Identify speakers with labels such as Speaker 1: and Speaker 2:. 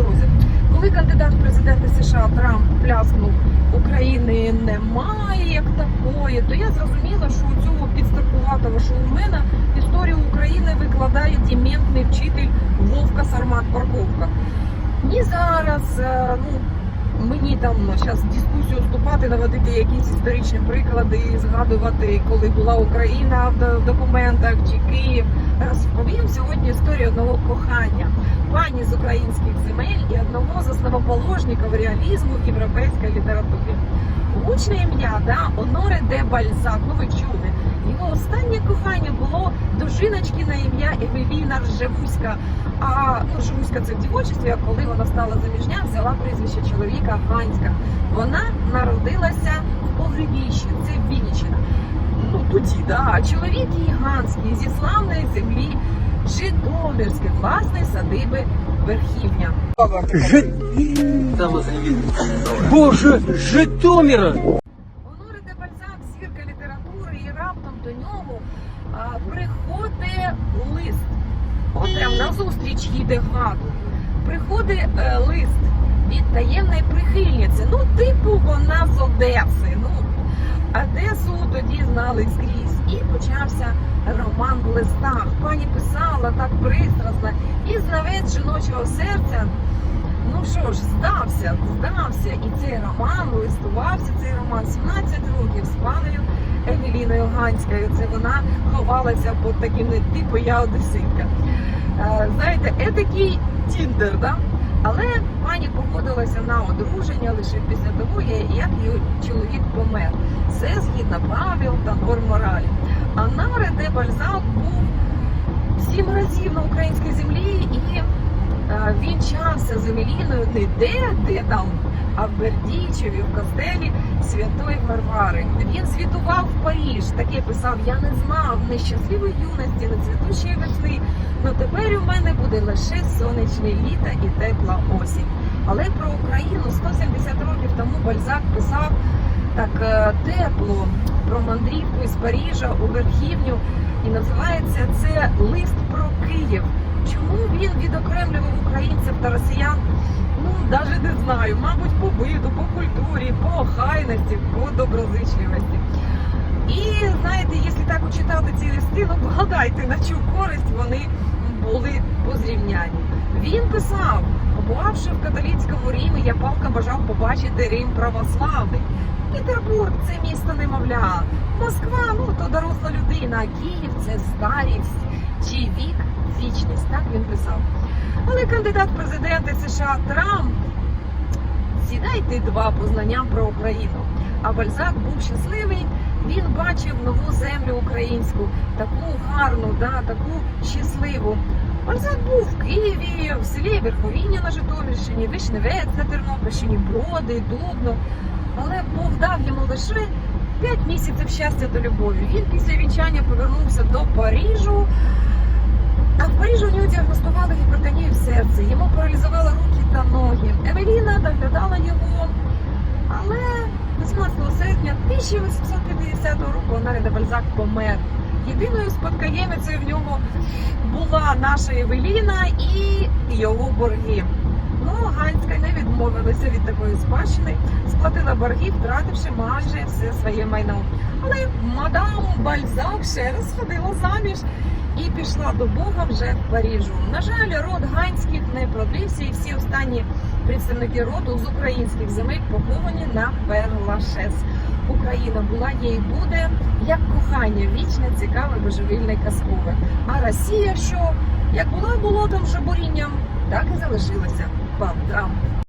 Speaker 1: дорозі. Коли кандидат в президенти США Трамп пляснув України немає як такої, то я зрозуміла, що у цього підстаркуватого шоумена історію України викладає дементний вчитель Вовка Сармат Парковка. І зараз, е, ну мені там зараз дискусію вступати, наводити якісь історичні приклади, згадувати, коли була Україна в документах чи Київ. Розповім сьогодні історію одного кохання пані з українських земель і одного з основоположників реалізму в європейській літературі. Гучне ім'я да, Оноре де Бальзак, ну ви чули. Його останнє кохання було до жіночки на ім'я Евеліна Ржевуська. А ну, Ржевуська це в дівочестві, а коли вона стала заміжня, взяла прізвище чоловіка Ганська. Вона народилася в Погребіщі, це Вінниччина. Ну тоді, да. А чоловік її Ганський зі славної землі Житомирської власної садиби Верхівня.
Speaker 2: Жи... Боже, Житомира!
Speaker 1: Оноре де Бальзак, зірка літератури, і раптом до нього а, приходить лист. От прям назустріч їде гаду. Приходить е, лист від таємної прихильниці. Ну, типу, вона з Одеси. Ну, Одесу тоді знали скрізь. І почався роман в листах. Пані писала так пристрасно. І знавець жіночого серця Ну що ж, здався, здався. І цей роман листувався цей роман 17 років Ганською. Це вона ховалася під таким типу я одесинка. Е, Знаєте, етакий тіндер, да? Але пані погодилася на одруження лише після того, як її чоловік помер. Все згідно правил та норм моралі. А Наре де Бальзак був сім разів на українській землі і е, вінчався з Еміліною не де, де там, а в Бердічеві, в костелі Святої Варвари. Він світував в Паріж, таке писав: Я не знав нещасливої юності, не цвітучої весни. Ну тепер у мене буде лише сонячне літо і тепла осінь. Але про Україну 170 років тому Бальзак писав так е, тепло про мандрівку із Парижа у Верхівню. І називається це лист про Київ. Чому він відокремлював українців та росіян? Ну, навіть не знаю. Мабуть, по биту, по культурі, по охайності, по доброзичливості. І знаєте, якщо так читати ці листи, ну вгадайте, на чию користь вони були по зрівнянні. Він писав, побувавши в католицькому Римі, я палка бажав побачити Рим православний. Петербург це місто немовля. Москва, ну то доросла людина, Київ це старість чи вік, він писав. Але кандидат президенти США Трамп сідайте два по знанням про Україну. А Бальзак був щасливий. Він бачив нову землю українську, таку гарну, да, таку щасливу. Бальзак був в Києві, в селі Верховіння на Житомирщині, Вишневець на Тернопільщині, Броди, Дубно. Але Бог дав йому лише 5 місяців щастя та любові. Він після вінчання повернувся до Парижу. А в Парижі у нього діагностували гіпертонію в серці. Йому паралізували руки та ноги. Евеліна доглядала його. Але 18 серпня 1850 року Онаре де Бальзак помер. Єдиною спадкоємицею в нього була наша Евеліна і його борги. Ну, Ганська не відмовилася від такої спадщини, сплатила борги, втративши майже все своє майно. Але мадам Бальзак ще раз сходила заміж і пішла до Бога вже в Парижу. На жаль, род Ганських не продлився, і всі останні представники роду з українських земель поховані на Перлашес. Україна була, є і буде як кохання, вічне, цікаве, божевільне, казкове. А Росія, що як була болотом жабурінням, так і залишилася. Пан Трамп.